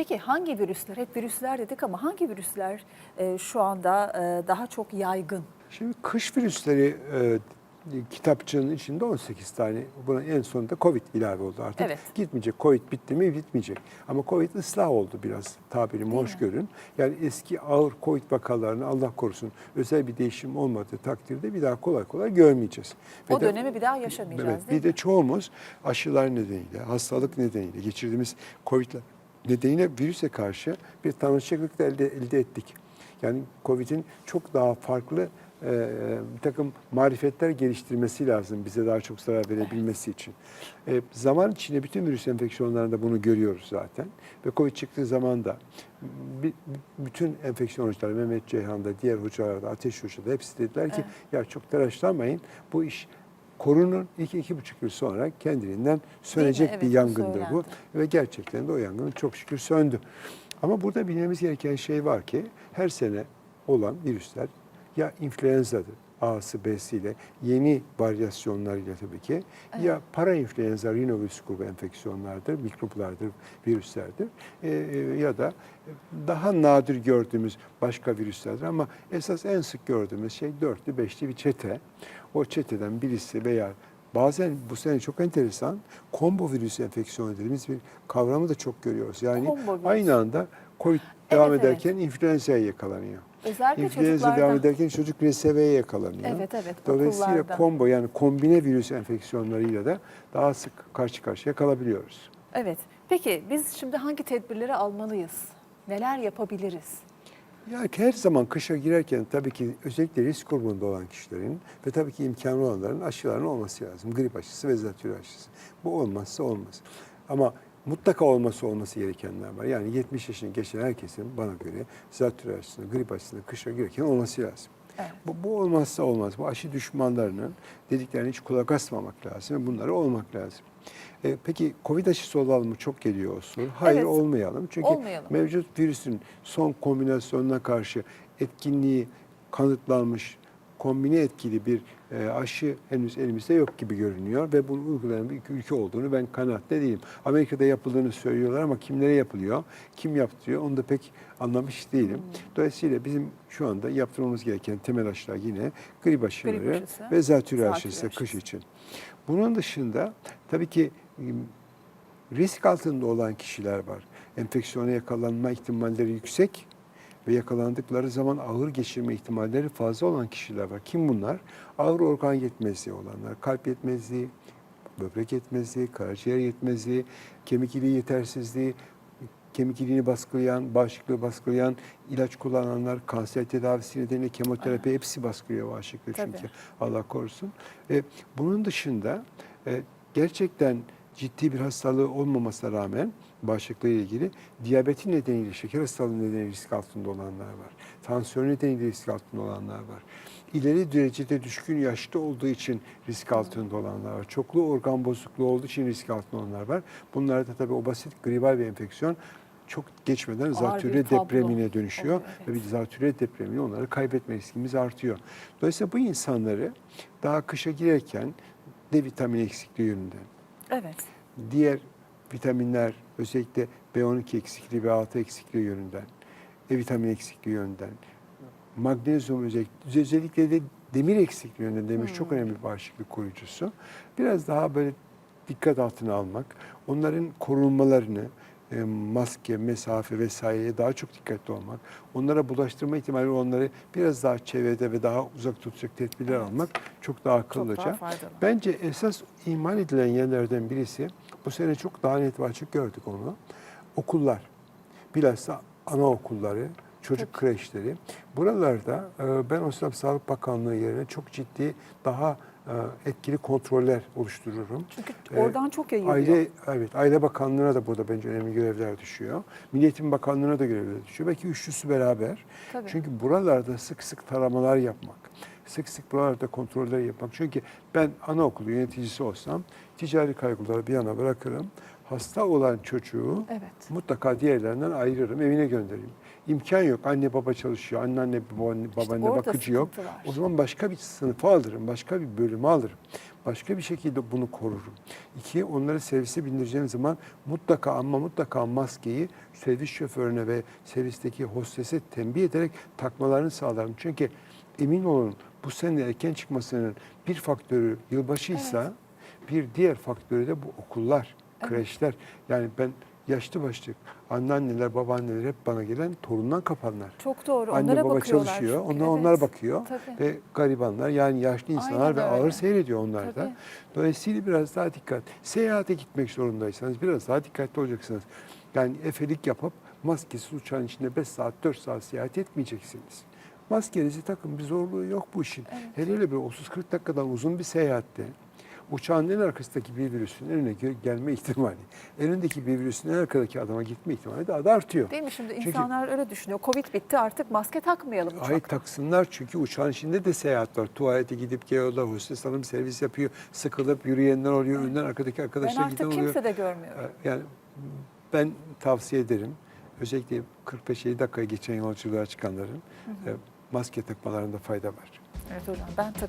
Peki hangi virüsler, hep virüsler dedik ama hangi virüsler e, şu anda e, daha çok yaygın? Şimdi kış virüsleri e, kitapçığının içinde 18 tane. Buna en sonunda Covid ilave oldu artık. Evet. Gitmeyecek. Covid bitti mi bitmeyecek. Ama Covid ıslah oldu biraz tabirimi Değil hoş mi? görün. Yani eski ağır Covid vakalarını Allah korusun özel bir değişim olmadığı takdirde bir daha kolay kolay görmeyeceğiz. Ve O de- dönemi bir daha yaşamayacağız Evet, değil bir mi? de çoğumuz aşılar nedeniyle, hastalık nedeniyle, geçirdiğimiz Covid'ler nedeniyle virüse karşı bir tanışıklık da elde, elde ettik. Yani Covid'in çok daha farklı e, bir takım marifetler geliştirmesi lazım bize daha çok zarar verebilmesi için. E, zaman içinde bütün virüs enfeksiyonlarında bunu görüyoruz zaten. Ve Covid çıktığı zaman da bütün enfeksiyon hocaları, Mehmet Ceyhan'da, diğer hocalar da, Ateş Hoca'da hepsi dediler ki ya çok telaşlanmayın bu iş korunun iki, iki buçuk yıl sonra kendiliğinden sönecek Evet, bir yangındır bu. Ve gerçekten de o yangın çok şükür söndü. Ama burada bilmemiz gereken şey var ki her sene olan virüsler ya influenzadır, A'sı B'siyle yeni varyasyonlarıyla tabii ki ya para influenza rinovirüs grubu enfeksiyonlardır, mikroplardır, virüslerdir E, e, ya da daha nadir gördüğümüz başka virüslerdir ama esas en sık gördüğümüz şey dörtlü beşli bir çete. O çeteden birisi veya bazen bu sene çok enteresan combo virüs enfeksiyonu dediğimiz bir kavramı da çok görüyoruz. Yani aynı anda COVID devam Evet, ederken influenza'ya yakalanıyor. Özellikle İnfluenza devam çocuklarda. ederken çocuk RSV'ye yakalanıyor. Evet, evet, Dolayısıyla okullarda. combo yani kombine virüs enfeksiyonlarıyla da daha sık karşı karşıya kalabiliyoruz. Evet. Peki biz şimdi hangi tedbirleri almalıyız? Neler yapabiliriz? Yani her zaman kışa girerken tabii ki özellikle risk grubunda olan kişilerin ve tabii ki imkanı olanların aşılarının olması lazım. Grip aşısı ve zatürre aşısı. Bu olmazsa olmaz. Ama mutlaka olması olması gerekenler var. Yani 70 yaşını geçen herkesin bana göre zatürre aşısını, grip aşısını kışa girerken olması lazım. Evet. Bu, bu olmazsa olmaz. Bu aşı düşmanlarının dediklerine hiç kulak asmamak lazım bunlara olmak lazım. E, peki Covid aşısı olalım mı? Çok geliyor o soru. Hayır Evet. olmayalım. Çünkü Olmayalım. mevcut virüsün son kombinasyonuna karşı etkinliği kanıtlanmış kombine etkili bir e, aşı henüz elimizde yok gibi görünüyor ve bunu uygulayan bir ülke olduğunu ben kanaatte değilim. Amerika'da yapıldığını söylüyorlar ama kimlere yapılıyor, kim yaptırıyor onu da pek anlamış değilim. Dolayısıyla bizim şu anda yaptırmamız gereken temel aşılar yine grip aşıları Grip aşısı, ve zatürre zatürre aşısı kış aşısı. için. Bunun dışında tabii ki risk altında olan kişiler var. Enfeksiyona yakalanma ihtimalleri yüksek ve yakalandıkları zaman ağır geçirme ihtimalleri fazla olan kişiler var. Kim bunlar? Ağır organ yetmezliği olanlar, kalp yetmezliği, böbrek yetmezliği, karaciğer yetmezliği, kemik iliği yetersizliği, kemik iliğini baskılayan, bağışıklığı baskılayan, ilaç kullananlar, kanser tedavisi nedeniyle kemoterapi hepsi baskılıyor bağışıklığı Tabii. çünkü Allah korusun. E, bunun dışında e, gerçekten ciddi bir hastalığı olmamasına rağmen bağışıklığı ilgili diyabeti nedeniyle, şeker hastalığı nedeniyle risk altında olanlar var. Tansiyon nedeniyle risk altında olanlar var. İleri derecede düşkün yaşta olduğu için risk altında olanlar var. Çoklu organ bozukluğu olduğu için risk altında olanlar var. Bunlarda tabii o basit gribal bir enfeksiyon çok geçmeden zatürre depremine dönüşüyor. oluyor, evet. Ve bir zatürre depremini onları kaybetme riskimiz artıyor. Dolayısıyla bu insanları daha kışa girerken D vitamini eksikliği yönünden, Evet. diğer vitaminler özellikle B12 eksikliği, B6 eksikliği yönünden, E vitamini eksikliği yönünden, magnezyum özellikle, özellikle de demir eksikliği yönünden, demir çok önemli bir bağışıklık koruyucusu. Biraz daha böyle dikkat altına almak, onların korunmalarını, e, maske, mesafe vesaireye daha çok dikkatli olmak, onlara bulaştırma ihtimali onları biraz daha çevrede ve daha uzak tutacak tedbirler almak çok daha akıllıca. Çok daha faydalı. Bence esas ihmal edilen yerlerden birisi, bu sene çok daha net ve açık gördük onu, okullar. Bilhassa anaokulları, çocuk kreşleri. Buralarda e, ben o sırada Sağlık Bakanlığı yerine çok ciddi daha etkili kontroller oluştururum. Çünkü Ee, oradan çok yayılıyor. Aile evet Aile Bakanlığı'na da burada bence önemli görevler düşüyor. Milli Eğitim Bakanlığı'na da görevler düşüyor. Belki üçlüsü beraber. Tabii. Çünkü buralarda sık sık taramalar yapmak, sık sık buralarda kontroller yapmak. Çünkü ben anaokulu yöneticisi olsam ticari kaygıları bir yana bırakırım. hasta olan çocuğu Evet. mutlaka diğerlerinden ayırırım, evine göndereyim. İmkan yok. Anne baba çalışıyor, anneanne babaanne, babaanne orada bakıcı yok. var. O zaman başka bir sınıfa alırım, başka bir bölüme alırım. Başka bir şekilde bunu korurum. İki, onları servise bindireceğim zaman mutlaka ama mutlaka maskeyi servis şoförüne ve servisteki hostese tembih ederek takmalarını sağlarım. Çünkü emin olun bu sene erken çıkmasının bir faktörü yılbaşıysa bir diğer faktörü de bu okullar, kreşler. Yani ben yaşlı başlı anneanneler, babaanneler hep bana gelen torundan kapanlar. Çok doğru. Anne Onlara baba bakıyorlar çalışıyor. Onlar Evet. onlara bakıyor Tabii. ve garibanlar yani yaşlı insanlar Aynen ve öyle. ağır seyrediyor onlar da. Dolayısıyla biraz daha dikkat. Seyahate gitmek zorundaysanız biraz daha dikkatli olacaksınız. Yani efelik yapıp maskesiz uçağın içinde 5 saat 4 saat seyahat etmeyeceksiniz. Maskenizi takın bir zorluğu yok bu işin. Hele hele bir 30-40 dakikadan uzun bir seyahatte uçağın en arkasındaki bir virüsün önüne gel- gelme ihtimali, önündeki bir virüsün en arkadaki adama gitme ihtimali daha da artıyor. Değil mi şimdi Çünkü- insanlar öyle düşünüyor. Covid bitti artık maske takmayalım uçakta. Ay taksınlar çünkü uçağın içinde de seyahat var. Tuvalete gidip geliyorlar, hostes hanım servis yapıyor. Sıkılıp yürüyenler oluyor, önden arkadaki ben arkadaşlar giden artık oluyor. kimse de görmüyorum. Ee, Yani ben tavsiye ederim. Özellikle 45-50 dakikaya geçen yolculuğa çıkanların e, maske takmalarında fayda var. Evet hocam ben takı